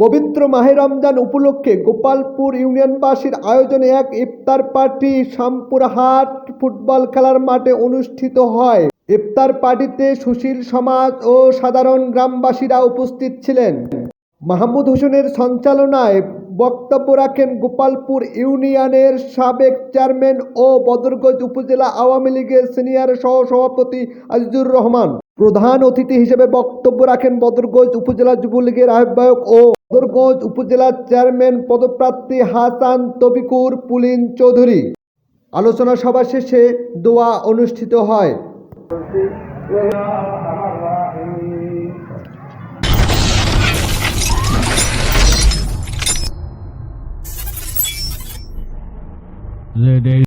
পবিত্র মাহে রমজান উপলক্ষে গোপালপুর ইউনিয়নবাসীর আয়োজনে এক ইফতার পার্টি শামপুরহাট ফুটবল খেলার মাঠে অনুষ্ঠিত হয়। ইফতার পার্টিতে সুশীল সমাজ ও সাধারণ গ্রামবাসীরা উপস্থিত ছিলেন। মাহমুদ হোসেনের সঞ্চালনায় বক্তব্য রাখেন গোপালপুর ইউনিয়নের সাবেক চেয়ারম্যান ও বদরগঞ্জ উপজেলা আওয়ামী লীগের সিনিয়র সহ সভাপতি আজিজুর রহমান। প্রধান অতিথি হিসেবে বক্তব্য রাখেন বদরগঞ্জ উপজেলা যুবলীগের আহ্বায়ক ও বদরগঞ্জ উপজেলা চেয়ারম্যান পদপ্রার্থী হাসান তবিকুর পুলিন চৌধুরী আলোচনা সভা শেষে দোয়া অনুষ্ঠিত হয়.